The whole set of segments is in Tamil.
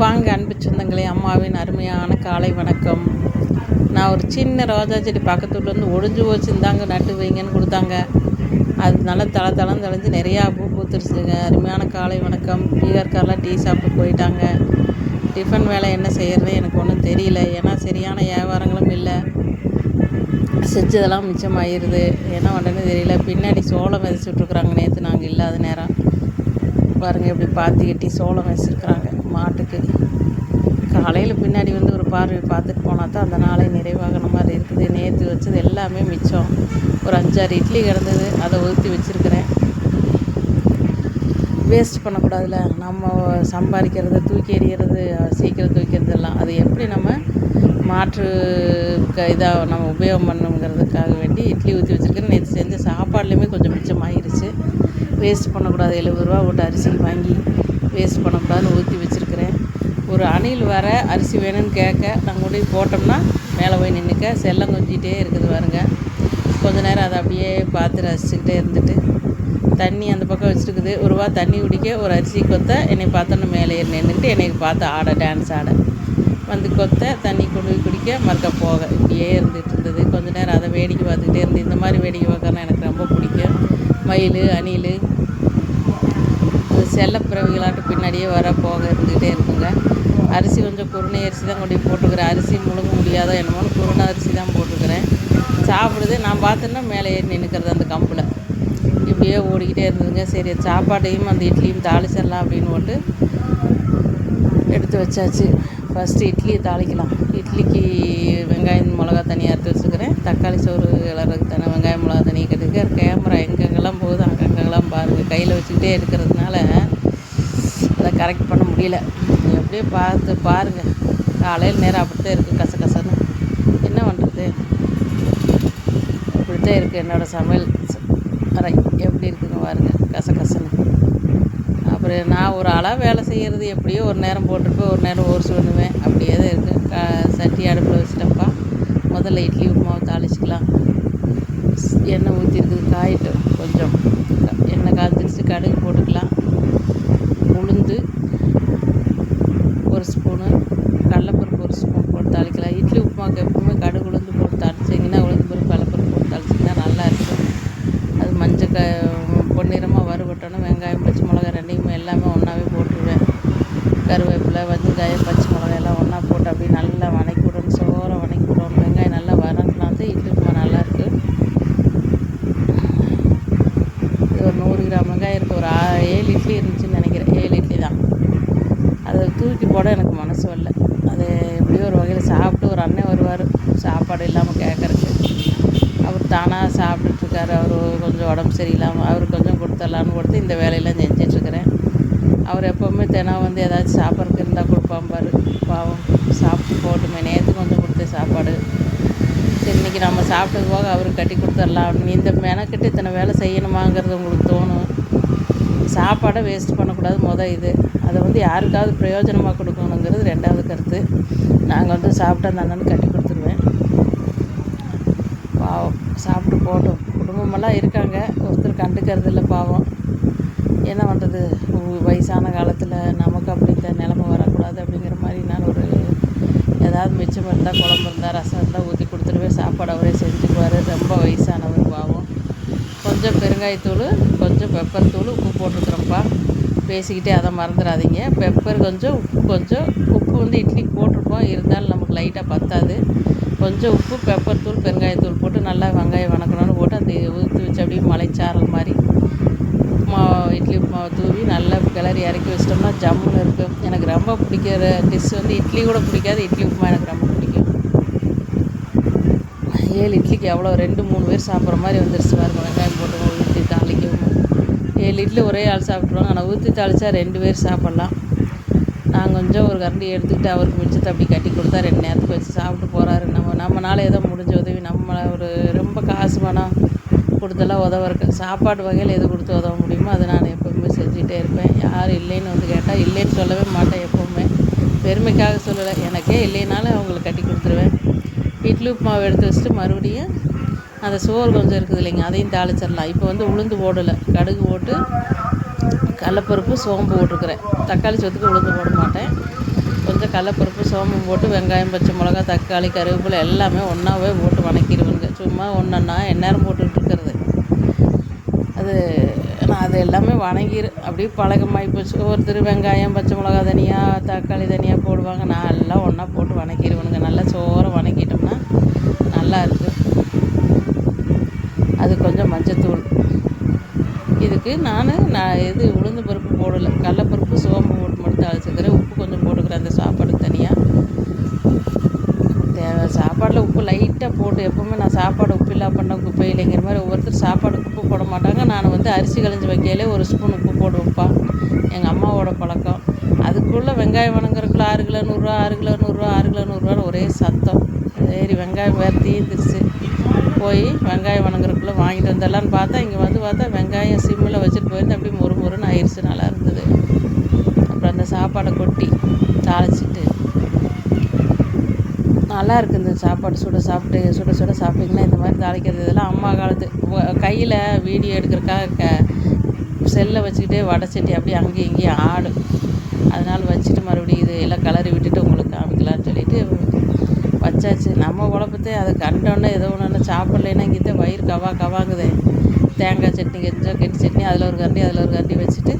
வாங்க அன்பு சொந்தங்களே அம்மாவின் அருமையான காலை வணக்கம். நான் ஒரு சின்ன ரோஜா செடி பக்கத்துலேருந்து ஒழிஞ்சு வச்சுருந்தாங்க நட்டு வைங்கன்னு கொடுத்தாங்க. அது நல்லா தள தளம் தெளிஞ்சு நிறையா பூ பூத்துருச்சுங்க. அருமையான காலை வணக்கம். பீகார்காரெலாம் டீ சாப்பிட்டு போயிட்டாங்க. டிஃபன் வேலை என்ன செய்கிறது எனக்கு ஒன்றும் தெரியல. ஏன்னா சரியான வியாபாரங்களும் இல்லை. செஞ்சதெல்லாம் மிச்சமாயிருது. என்ன உடனே தெரியல. பின்னாடி சோளம் விதைச்சிட்ருக்குறாங்க நேற்று நாங்கள் இல்லாத நேரம். பாருங்கள் இப்படி பாத்தி கட்டி சோளம் வச்சுருக்குறாங்க மாட்டுக்கு. காலையில் பின்னாடி வந்து ஒரு பார்வை பார்த்துட்டு போனால் தான் அந்த நாளை நிறைவாகின மாதிரி இருக்குது. நேற்று வச்சது எல்லாமே மிச்சம். ஒரு அஞ்சாறு இட்லி கிடந்தது. அதை ஊற்றி வச்சுருக்கிறேன். வேஸ்ட் பண்ணக்கூடாதுல்ல. நம்ம சம்பாதிக்கிறது தூக்கி எறிகிறது சீக்கிரம் தூக்கிறது எல்லாம் அது எப்படி நம்ம மாற்று க இதாக நம்ம உபயோகம் பண்ணணுங்கிறதுக்காக வேண்டி இட்லி ஊற்றி வச்சுருக்கேன் நேற்று செஞ்ச சாப்பாடுலேயுமே கொஞ்சம் மிச்சமாகிருச்சு வேஸ்ட் பண்ணக்கூடாது. எழுபது ரூபா போட்டு அரிசி வாங்கி வேஸ்ட் பண்ணக்கூடாதுன்னு ஊற்றி வச்சுருக்கிறேன். ஒரு அணில் வர அரிசி வேணும்னு கேட்க நாங்கள் கொண்டு போய் போட்டோம்னா மேலே போய் நின்றுக்க செல்லம் கொஞ்சிகிட்டே இருக்குது பாருங்க. கொஞ்ச நேரம் அதை அப்படியே பார்த்து ரசிச்சுக்கிட்டே இருந்துட்டு தண்ணி அந்த பக்கம் வச்சுருக்குது. ஒரு ரூபா தண்ணி குடிக்க ஒரு அரிசி கொத்த என்னை பார்த்தோன்னு மேலே ஏறி நின்றுட்டு என்னை பார்த்து ஆட டான்ஸ் ஆட. வந்து கொத்த தண்ணி கொண்டு போய் குடிக்க மறுக்க போக. இப்படியே இருந்துகிட்டு இருந்தது. கொஞ்ச நேரம் அதை வேடிக்கை பார்த்துக்கிட்டே இருந்து இந்த மாதிரி வேடிக்கை பார்க்கறனா எனக்கு ரொம்ப பிடிக்கும். மயில் அணில் செல்லப்பிறவிகளாட்டு பின்னாடியே வர போக இருந்துக்கிட்டே இருக்குங்க. அரிசி கொஞ்சம் குருணை அரிசி தான் கொண்டு போய் போட்டுக்கிறேன். அரிசி முழுங்க முடியாதோ என்னமோன்னு குருணை அரிசி தான் போட்டுக்கிறேன். சாப்பிடுது. நான் பார்த்தேன்னா மேலே ஏறி நின்றுக்கிறது அந்த கம்பில். இப்படியே ஓடிக்கிட்டே இருந்ததுங்க. சரி சாப்பாட்டையும் அந்த இட்லியும் தாளிச்சிடலாம் அப்படின்னு போட்டு எடுத்து வச்சாச்சு. ஃபஸ்ட்டு இட்லியை தாளிக்கலாம். இட்லிக்கு வெங்காயம் மிளகா தனியாக எடுத்து வச்சுக்கிறேன். தக்காளி சோறு கிளறதுக்கு தானே வெங்காயம் மிளகா தனியாக கட்டுக்க கேமரா எங்கெங்கெல்லாம் போகுது அங்கங்கெல்லாம் பாருங்கள் கையில் வச்சுக்கிட்டே இருக்கிறதுனால கரெக்ட் பண்ண முடியல. எப்படியே பார்த்து பாருங்கள் காலையில் நேரம் அப்படித்தான் இருக்குது கசகசன்னு என்ன பண்ணுறது இப்படித்தான் இருக்குது என்னோடய சமையல். அறை எப்படி இருக்குன்னு பாருங்கள் கசகசன்னு அப்புறம் நான் ஒரு ஆளாக வேலை செய்கிறது எப்படியோ ஒரு நேரம் போட்டிருப்பேன் ஒரு நேரம் ஓர்ஸ் பண்ணுவேன் அப்படியே தான் இருக்குது க சட்டி அடுப்பில் வச்சுட்டப்பா முதல்ல இட்லி உப்புமாவை தாளிச்சிக்கலாம். எண்ணெய் ஊற்றிருக்குது காயிட்டும் கொஞ்சம். எண்ணெய் காய்ச்சிருச்சு கடுகு போட்டுக்கலாம். உளுந்து ஒரு ஸ்பூனு கடலப்பருப்பு ஒரு ஸ்பூன் போட்டு தாளிக்கலாம். இட்லி உப்புமாவுக்கு எப்பவுமே கடுகு உளுந்து போட்டு தாளிச்சிங்கன்னா உளுந்து பருப்பு கடலப்பருப்பு போட்டு தாளிச்சிங்கன்னா நல்லா இருக்கும். அது மஞ்சள் க பொன்னிறமாக வறுபட்டோன்னே வெங்காயம் பச்சை மிளகாய் ரெண்டையுமே எல்லாமே ஒன்றாவே போட்டுருவேன். கருவேப்பிலை வெங்காயம் பச்சை மிளகாய் எல்லாம் ஒன்றா போட்டு அப்படியே நல்லா வதக்கி விடணும் சோறாக வதக்கி விடணும் வெங்காயம் நல்லா வதங்கினா வந்து இட்லி உப்புமா நல்லாயிருக்கு இது ஒரு நூறு கிராம் வெங்காயம் இருக்குது ஒரு ஆ ஏழு இட்லி இருந்துச்சுன்னு நினைக்கிறேன் ஏழு இட்லி தான் அதை கூட எனக்கு மனசு வரல. அது எப்படியோ ஒரு வகையில் சாப்பிட்டு ஒரு அண்ணன் வருவார். சாப்பாடு இல்லாமல் கேட்குறக்கு அவர் தானாக சாப்பிட்டுட்ருக்காரு அவர் கொஞ்சம் உடம்பு சரியில்லாமல் அவர் கொஞ்சம் கொடுத்துடலான்னு கொடுத்து இந்த வேலையெல்லாம் செஞ்சிட்ருக்கிறேன் அவர் எப்போவுமே தினம் வந்து ஏதாச்சும் சாப்பிட்றதுக்கு இருந்தால் கொடுப்பாம்பார் பாவம். சாப்பிட்டு போட்டுமே நேற்று கொஞ்சம் கொடுத்த சாப்பாடு. சரி இன்றைக்கி நம்ம சாப்பிட்டது போக அவருக்கு கட்டி கொடுத்துடலாம் அப்படின்னு இந்த மெனக்கிட்டு இத்தனை வேலை செய்யணுமாங்கிறது உங்களுக்கு தோணும். சாப்பாடை வேஸ்ட் பண்ணக்கூடாது. மொதல் இது. அதை வந்து யாருக்காவது பிரயோஜனமாக கொடுக்கணுங்கிறது ரெண்டாவது கருத்து. நாங்கள் வந்து சாப்பிட்டா அந்த அண்ணனுக்கு கட்டி கொடுத்துருவேன். பாவம். சாப்பிட்டு போட்டோம். குடும்பமெல்லாம் இருக்காங்க. ஒருத்தர் கண்டுக்கிறது இல்லை பாவம். என்ன பண்ணுறது வயசான காலத்தில் நமக்கு அப்படி இந்த நிலமை வரக்கூடாது அப்படிங்கிற மாதிரி நான் ஒரு ஏதாவது மிச்சம் இருந்தால் குழம்பு இருந்தால் ரசம் இருந்தால் ஊற்றி கொடுத்துருவேன் சாப்பாடு அவரே செஞ்சுக்குவார். ரொம்ப வயசானவர் பாவம். கொஞ்சம் பெருங்காயத்தூள் கொஞ்சம் பெப்பர் தூள் உப்பு போட்டுருக்குறோம்ப்பா. பேசிக்கிட்டே அதை மறந்துடாதீங்க. பெப்பர் கொஞ்சம் உப்பு கொஞ்சம். உப்பு வந்து இட்லிக்கு போட்டிருப்போம். இருந்தாலும் நமக்கு லைட்டாக பத்தாது. கொஞ்சம் உப்பு பெப்பர் தூள் பெருங்காயத்தூள் போட்டு நல்லா வெங்காயம் வணக்கணும்னு போட்டு அந்த ஊற்றி வச்சு அப்படியே மலைச்சாரல் மாதிரி உப்புமா இட்லி உப்புமாவை தூவி நல்லா கிளறி இறக்கி வச்சிட்டோம்னா ஜம்முன்னு இருக்கும். எனக்கு ரொம்ப பிடிக்கிற டிஷ் வந்து இட்லி கூட பிடிக்காது. இட்லி உப்புமா எனக்கு ரொம்ப பிடிக்கும். காலையில் இட்லிக்கு எவ்வளோ ரெண்டு மூணு பேர் சாப்பிட்ற மாதிரி வந்துருச்சு பாருங்க. வெங்காயம் போட்டு ஊற்றி தாளிக்கவும் ஏழு இட்லி ஒரே ஆள் சாப்பிட்ருவாங்க ஆனால் ஊற்றி தாளித்தா ரெண்டு பேர் சாப்பிட்லாம். நான் கொஞ்சம் ஒரு கரண்டி எடுத்துக்கிட்டு அவருக்கு மிச்சத்தை அப்படி கட்டி கொடுத்தா ரெண்டு நேரத்துக்கு வச்சு சாப்பிட்டு போகிறாரு நம்ம நம்மளால் ஏதோ முடிஞ்ச உதவி. நம்மளை ஒரு ரொம்ப காசு பணம் கொடுத்தெல்லாம் உதவ இருக்கு. சாப்பாடு வகையில் எது கொடுத்து உதவ முடியுமோ அதை நான் எப்போவுமே செஞ்சுட்டே இருப்பேன். யார் இல்லைன்னு வந்து கேட்டால் இல்லைன்னு சொல்லவே மாட்டேன் எப்போவுமே. பெருமைக்காக சொல்லலை. எனக்கே இல்லைனாலும் அவங்களுக்கு கட்டி கொடுத்துருவேன். இட்லி உப்புமாவை எடுத்து வச்சுட்டு மறுபடியும் அந்த சோறு கொஞ்சம் இருக்குது இல்லைங்க அதையும் தாளிச்சிடலாம். இப்போ வந்து உளுந்து போடலை. கடுகு போட்டு கடலப்பருப்பு சோம்பு போட்டிருக்கிறேன். தக்காளி சோத்துக்கு உளுந்து போட மாட்டேன். கொஞ்சம் கடலப்பருப்பு சோம்பு போட்டு வெங்காயம் பச்சை மிளகா தக்காளி கருவேப்பிலை எல்லாமே ஒன்றாவே போட்டு வணக்கிடுவேங்க. சும்மா ஒன்றுன்னா எந்நேரம் போட்டுக்கிட்டு இருக்கிறது அது நான் அது எல்லாமே வணங்கிடு அப்படியே பழக்கமாகி போச்சு. ஒருத்தர் வெங்காயம் பச்சை மிளகா தனியாக தக்காளி தனியாக போடுவாங்க. நான் எல்லாம் ஒன்றா போட்டு வணக்கிடுவேனுங்க. நல்லா சோறை வணக்கிட்டோம்னா நல்லா இருக்குது அது கொஞ்சம் மஞ்சத்தூள். இதுக்கு நான் நான் இது உளுந்து பருப்பு போடலை. கடலப்பருப்பு சோம்பு போட்டு மட்டும் அழைச்சிக்கிறேன் உப்பு கொஞ்சம் போட்டுக்கிறேன். அந்த சாப்பாடுக்கு தனியாக தேவை. சாப்பாடில் உப்பு லைட்டாக போட்டு எப்போவுமே நான் சாப்பாடு உப்பு இல்லா பண்ண குப்பை இல்லைங்கிற மாதிரி ஒவ்வொருத்தர் சாப்பாடு உப்பு போட மாட்டாங்க. நான் வந்து அரிசி களைஞ்சி வைக்கையிலே ஒரு ஸ்பூன் உப்பு போடுவேன்ப்பா. எங்கள் அம்மாவோட பழக்கம். அதுக்குள்ளே வெங்காயம் வணங்குறதுக்குள்ள ஆறு கிலோ நூறுரூவா ஆறு கிலோ நூறுரூவா ஆறு கிலோ நூறுரூவான்னு ஒரே சத்தம். சரி வெங்காயம் வேறு தீர்ந்துருச்சு போய் வெங்காயம் வணங்குறதுக்குள்ளே வாங்கிட்டு வந்துடலான்னு பார்த்தா இங்கே வந்து பார்த்தா வெங்காயம் சிம்மில் வச்சுட்டு போயிருந்து அப்படியே மொறு மொறுன்னு ஆயிடுச்சு நல்லா இருந்தது. அப்புறம் அந்த சாப்பாடை கொட்டி தாளிச்சிட்டு நல்லா இருக்குது இந்த சாப்பாடு. சுட சாப்பிட்டு சுட சுட சாப்பிட்டிங்கன்னா இந்த மாதிரி தாளிக்கிறது இதெல்லாம் அம்மா காலத்து கையில் வீடியோ எடுக்கிறக்காக க செல்லை வச்சுக்கிட்டே வடை அப்படியே அங்கேயும் இங்கேயும் ஆடும் அதனால் வச்சுட்டு மறுபடியும் இது எல்லாம் கலரி விட்டுட்டு உங்களுக்கு காமிக்கலான்னு சொல்லிட்டு வச்சாச்சு. நம்ம குழப்பத்தே அதை கண்டோன்னே ஏதோ ஒன்று சாப்பிட்லைன்னா இங்கே வயிறு கவா கவாங்குதே. தேங்காய் சட்னி கெஞ்சம் கெட்டி சட்னி அதில் ஒரு கரண்டி அதில் ஒரு கரண்டி வச்சுட்டு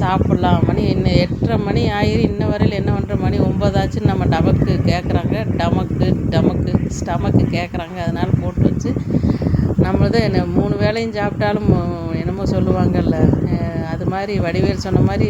சாப்பிட்லாம். மணி இன்னும் எட்டரை மணி ஆயிரு இன்ன வரையில் என்ன பண்ணுற மணி ஒம்பதாச்சுன்னு நம்ம டமக்கு கேட்குறாங்க டமக்கு டமக்கு ஸ்டமக்கு கேட்குறாங்க அதனால் போட்டு வச்சு நம்மளது என்ன மூணு வேளையும் சாப்பிட்டாலும் என்னமோ சொல்லுவாங்கல்ல. அது மாதிரி வடிவேல் சொன்ன மாதிரி